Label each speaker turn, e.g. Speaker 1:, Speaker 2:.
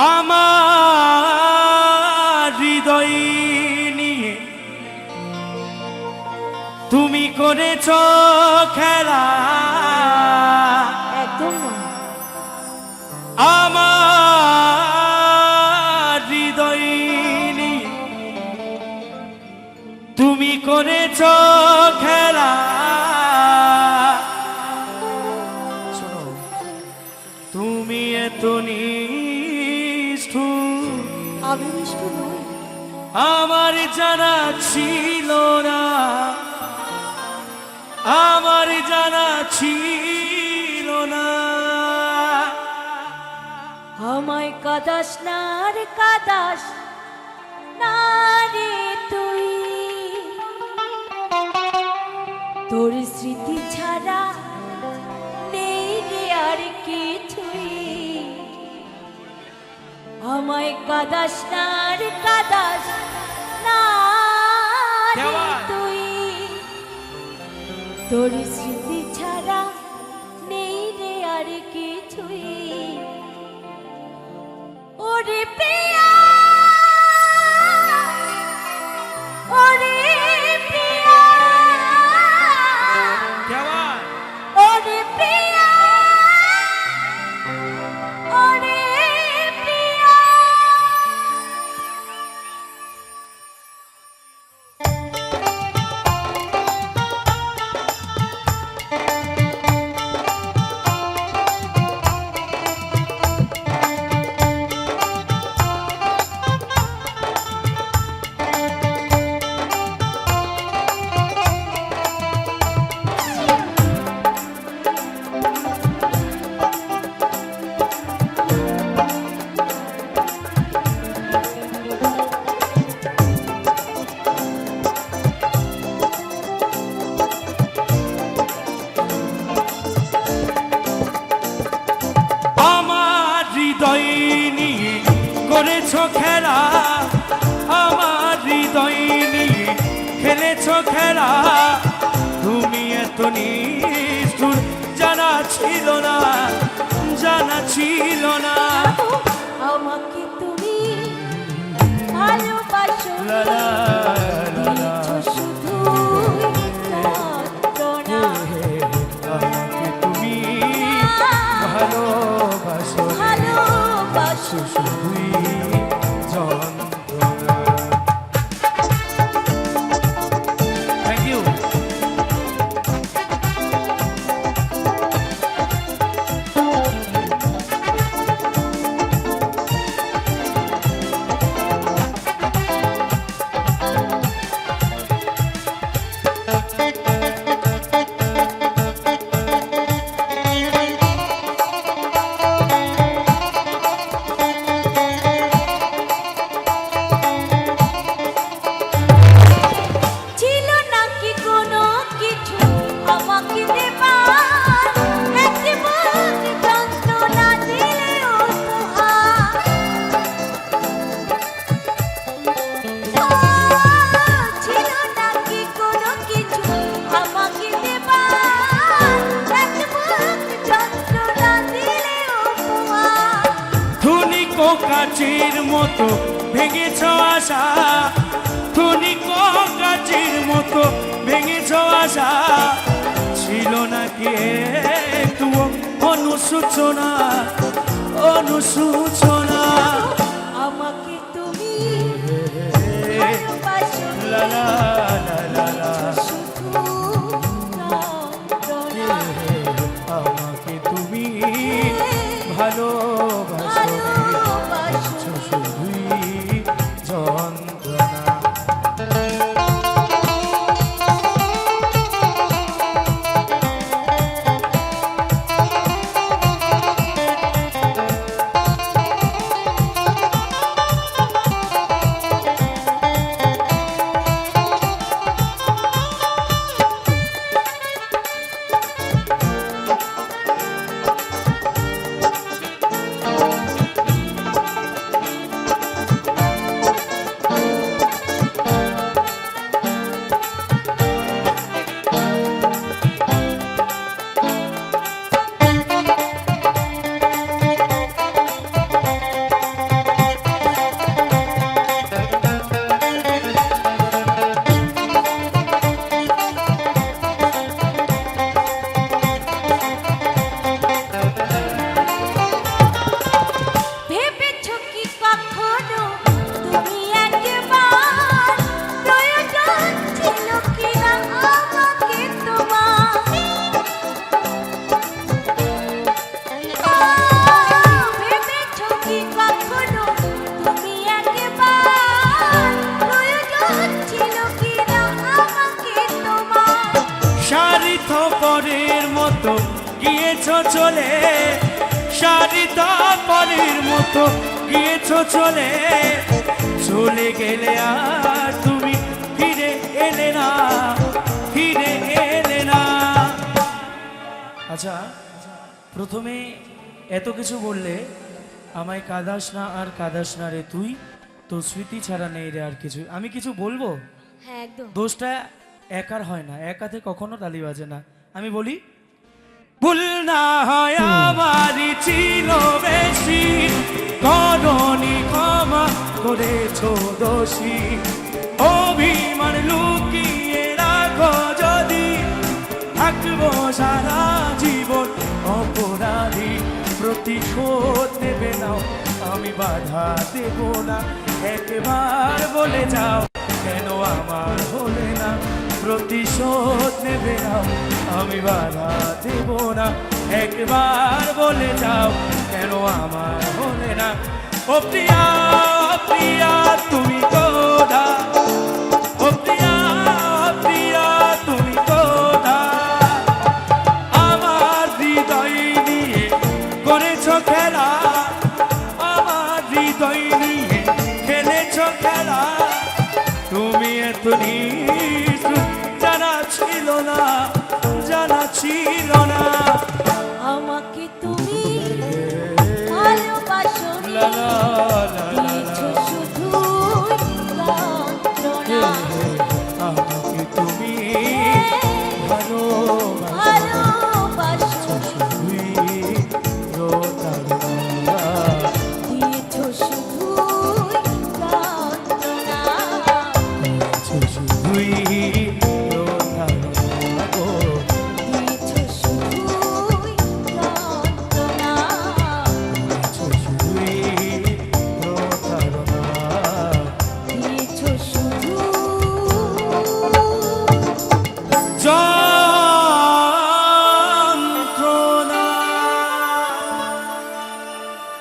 Speaker 1: আমার হৃদয় নিয়ে তুমি করেছ খেলা।
Speaker 2: একদম নয়
Speaker 1: আমার হৃদয় নিয়ে তুমি করেছ খেলা। তুমি এত নিষ্ঠুর
Speaker 2: আমি নই।
Speaker 1: আমার জানা ছিল না। আমার জানা ছিল না।
Speaker 2: আমায় কাদাস না রে কাদাস না রে তুই। তোর স্মৃতি ছাড়া আমায় কাদাস না রে কাদাস না তুই তোর স্মৃতি ছাড়া নেই রে আর কিছুই। ওরে প্রিয়া
Speaker 1: হৃদয় নিয়ে করেছ খেলা, আমার হৃদয় নিয়ে খেলেছ খেলা। তুমি এত নিষ্ঠুর, জানা ছিল না, জানা ছিল না।
Speaker 2: ভালোবাসো
Speaker 1: শুধুই কাচের মতো ভেঙেছ আশা। ধুনিক কাচের মতো ভেঙেছ আশা। ছিল না কে একটু অনুসূচনা অনুসূচনা। সারিত পরের মতো
Speaker 2: গিয়েছ
Speaker 1: চলে। সারিত পরের মতো গিয়েছ চলে। চলে গেলে আর তুমি ফিরে এলে না, ফিরে এলে না। আচ্ছা প্রথমে এত কিছু বললে আমায় কাদাস না আর কাদাস না রে তুই। তো স্মৃতি ছাড়া নেই রে আর কিছু আমি কিছু বলব?
Speaker 2: হ্যাঁ একদম।
Speaker 1: দোষটা একার হয় না। একাতে কখনো তালি বাজে না। আমি বলি ভুল না হয় আমারই ছিল বেশি। করণি ক্ষমা করেছ দোষী। অভিমান লুকিয়ে রাখো যদি। থাকব সারা জীবন প্রতিশোধ নেবে নাও, আমি বাধা দেব না। একবার বলে যাও, কেন আমার হলে না? প্রতিশোধ নেবে নাও, আমি বাধা দেব না। একবার বলে যাও, কেন আমার হলে না? ও প্রিয়া প্রিয়া, তুমি শুনিস জানা ছিল না জানা ছিল না। আমাকে তুমি ভালোবাসো না।